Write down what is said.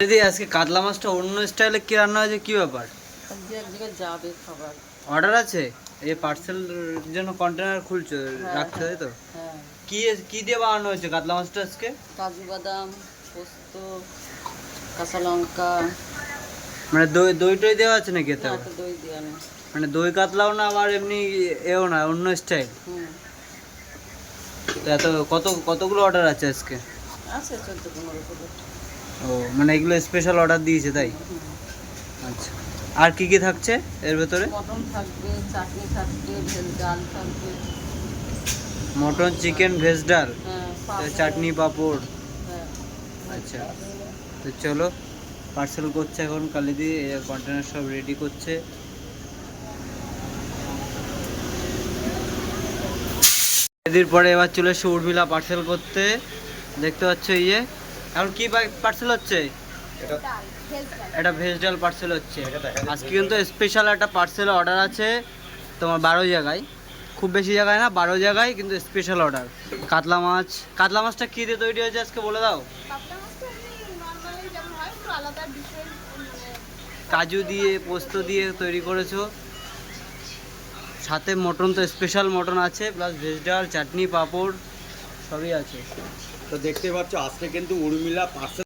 দিদি আজকে কাতলা মাছটা অন্য স্টাইলে কি রান্না হয়েছে? কি ব্যাপার? যাবে খাবার। অর্ডার আছে? এই পার্সেল জন্য কন্টেনার খুলছো হ্যাঁ, রাখতে হয় তো? হ্যাঁ। কি কি দিয়ে বানানো হয়েছে কাতলা মাছটা আজকে? কাজু বাদাম পোস্ত কাঁচা লঙ্কা। মানে দই দই টই দেওয়া আছে নাকি এতে দই মানে দই কাতলাও না আবার এমনি এও না অন্য স্টাইল? তো এত কত কতগুলো অর্ডার আছে আজকে? আছে চোদ্দ পনেরো ও মানে এগুলো স্পেশাল অর্ডার দিয়েছে তাই? আচ্ছা। আর কি কি থাকছে এর ভেতরে? মটন থাকবে চাটনি থাকবে ভেজ ডাল থাকবে। মটন চিকেন ভেজ ডাল? হ্যাঁ চাটনি পাঁপড়? হ্যাঁ। আচ্ছা। তো চলো পার্সেল করছে এখন কালিদি কন্টেনার সব রেডি করছে। এদির পরে এবার চলে এসে উর্মিলা পার্সেল করতে। দেখতে পাচ্ছ ইয়ে এখন কি পার্সেল হচ্ছে? এটা ভেজ ডাল পার্সেল হচ্ছে। আজকে কিন্তু স্পেশাল একটা পার্সেল অর্ডার আছে তোমার বারো জায়গায়। খুব বেশি জায়গায় না বারো জায়গায় কিন্তু স্পেশাল অর্ডার কাতলা মাছ। কাতলা মাছটা কী দিয়ে তৈরি হয়েছে আজকে বলে দাও? হয় মানে কাজু দিয়ে পোস্ত দিয়ে তৈরি করেছ। সাথে মটন তো স্পেশাল মটন আছে প্লাস ভেজ ডাল চাটনি পাঁপড়। সবই আছে। তো দেখতে পাচ্ছ আজকে কিন্তু উর্মিলা পার্সেল